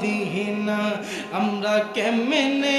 মাদিনা আমরা কেমনে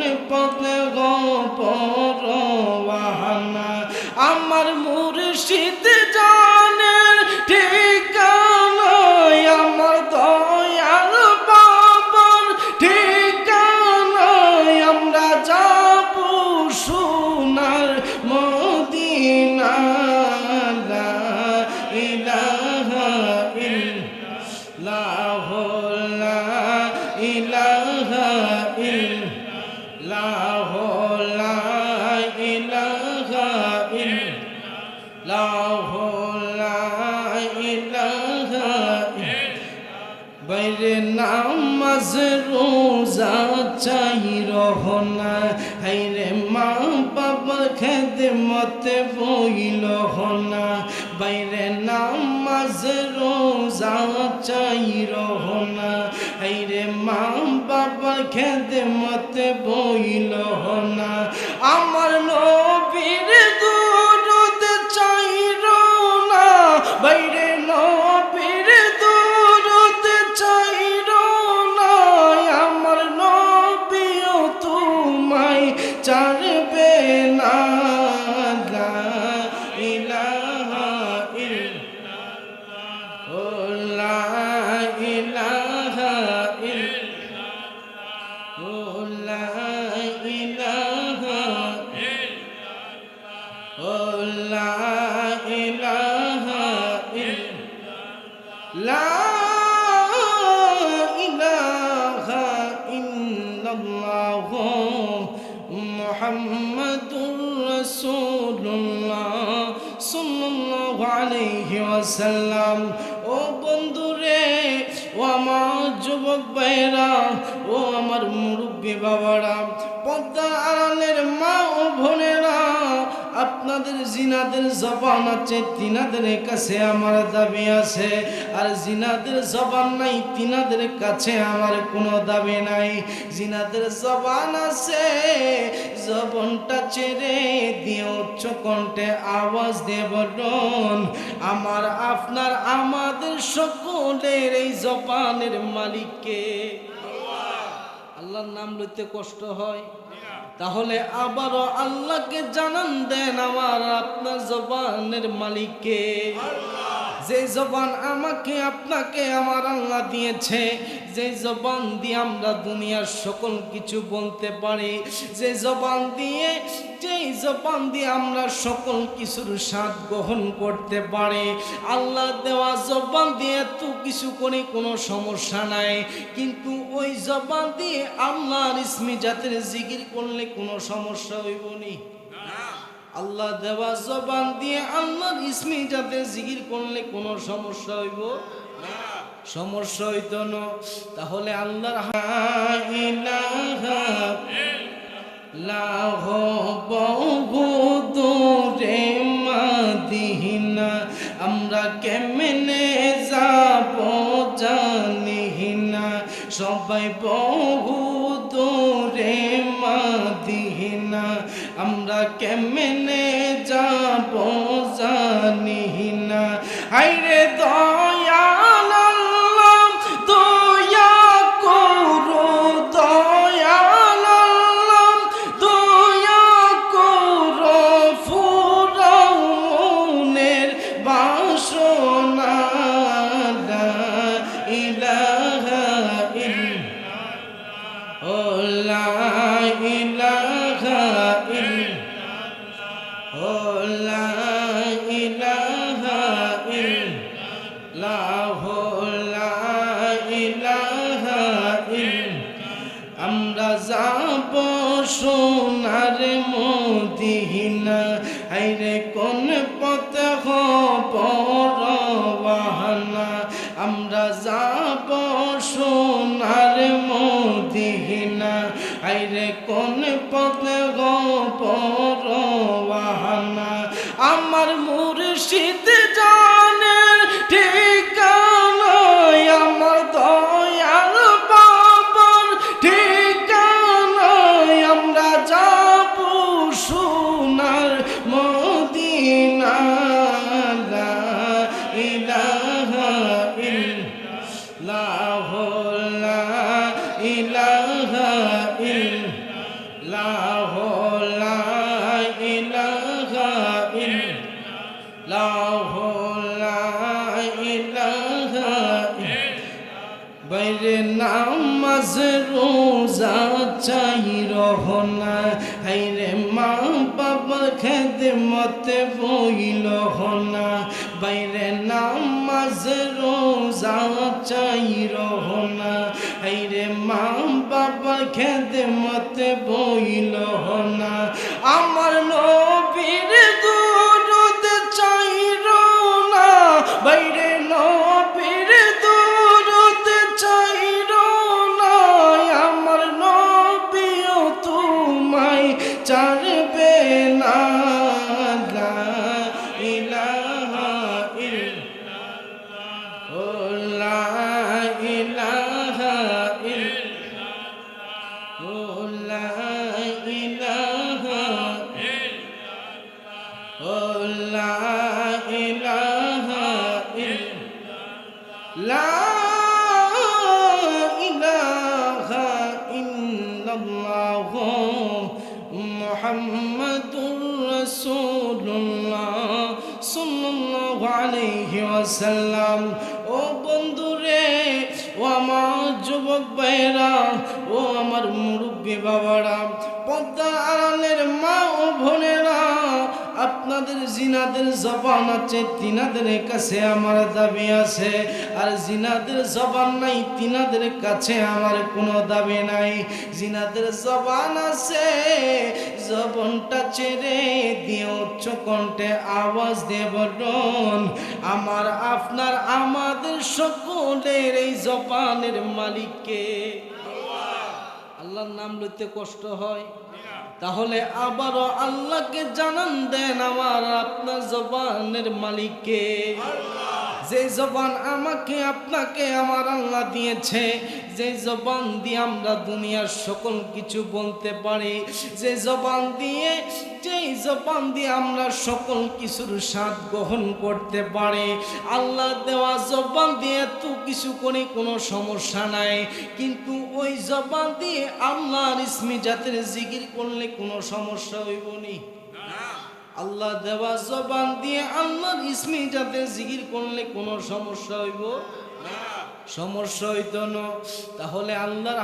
বাইরে নামাজ রোজা চাই রহনা হাইরে মা বাবার খেদে মতে বইল হনা বাইরে নামাজ রোজা চাই রহনা হাইরে মা বাবার খেদে মতে বইল হনা আমার নবীর মুহাম্মাদুর রসুল্লাহ সাল্লাল্লাহু আলাইহি ওয়াসাল্লাম ও বন্ধুরে, ও আমার যুবক ভাইরা ও আমার মুরব্বী বাবারা পদ্মা আড়ালের মা ও বোনেরা আপনাদের জিনাদের জবান আছে, তিনাদের কাছে আমার দাবি আছে। আর জিনাদের জবান নাই, তিনাদের কাছে আমার কোনো দাবি নাই। জিনাদের জবান আছে, জবনটা ছেড়ে দিয়ে উচ্চ কণ্ঠে আওয়াজ বলুন, আমার, আপনার, আমাদের সকলের এই জবানের মালিককে? আল্লাহর নাম লইতে কষ্ট হয়। তাহলে আবারও আল্লাহকে জানান দেন আমার আপনার জবানের মালিককে যে জবান আমাকে, আপনাকে আমার আল্লাহ দিয়েছে, যে জবান দিয়ে আমরা দুনিয়ার সকল কিছু বলতে পারি, যে জবান দিয়ে, যেই জবান দিয়ে আমরা সকল কিছুর স্বাদ গ্রহণ করতে পারি, আল্লাহ দেওয়া জবান দিয়ে এত কিছু করে কোনো সমস্যা নাই, কিন্তু ওই জবান দিয়ে আল্লাহর ইসমি জাতের জিকির করলে কোনো সমস্যা হইব নি আল্লাহ দেওয়া জবান দিয়ে আল্লাহর ইসমি যাতে জিকির করলে কোনো সমস্যা হইব? সমস্যা হইত না। তাহলে আল্লাহর লাহ আমরা কেমনে যাব জানি না। সবাই বহু মাদিনা আমরা কেমনে যাব? لا إله বাইরে নামাজ রোজা চাই রহনা হাইরে মা বাবার খেদে মতে বইল হনা। বাইরে নামাজ রোজা চাই রহনা। হাইরে মা বাবার খেদে মতে বইল হনা আমার নবীর দুরুদ চাই না বাইরে নবীর দুরুদ চাই না আমার নবীও তোমায় চারবে ওয়াসাল্লাম। ও বন্ধুরে, ও আমার যুবক ভাইরা ও আমার মুরব্বী বাবারা পদ্মা আড়ালের মা ও বোনেরা আপনাদের জিনাদের জবান আছে, তিনাদের কাছে আমার দাবি আছে। আর জিনাদের জবান নাই, তিনাদের কাছে আমার কোনো দাবি নাই। জিনাদের জবান আছে, জবনটা ছেড়ে দিয়ে উচ্চ কণ্ঠে আওয়াজ দিয়ে বলুন, আমার, আপনার, আমাদের সকলের এই জবানের মালিককে? আল্লাহর নাম লইতে কষ্ট হয়। তাহলে আবারও আল্লাহকে জানান দেন আমার আপনার জবানের মালিককে। যে জবান আমাকে, আপনাকে আমার আল্লাহ দিয়েছে, যে জবান দিয়ে আমরা দুনিয়ার সকল কিছু বলতে পারি, যে জবান দিয়ে, যেই জবান দিয়ে আমরা সকল কিছুর স্বাদ গ্রহণ করতে পারি, আল্লাহ দেওয়া জবান দিয়ে এত কিছু করে কোনো সমস্যা নাই, কিন্তু ওই জবান দিয়ে আল্লাহর ইসমি জাতের জিকির করলে কোনো সমস্যা হইব নি আল্লাহ দেওয়া জবান দিয়ে আল্লাহর ইসমি যাতে জিকির করলে কোনো সমস্যা হইব? সমস্যা হইত না। তাহলে আল্লাহর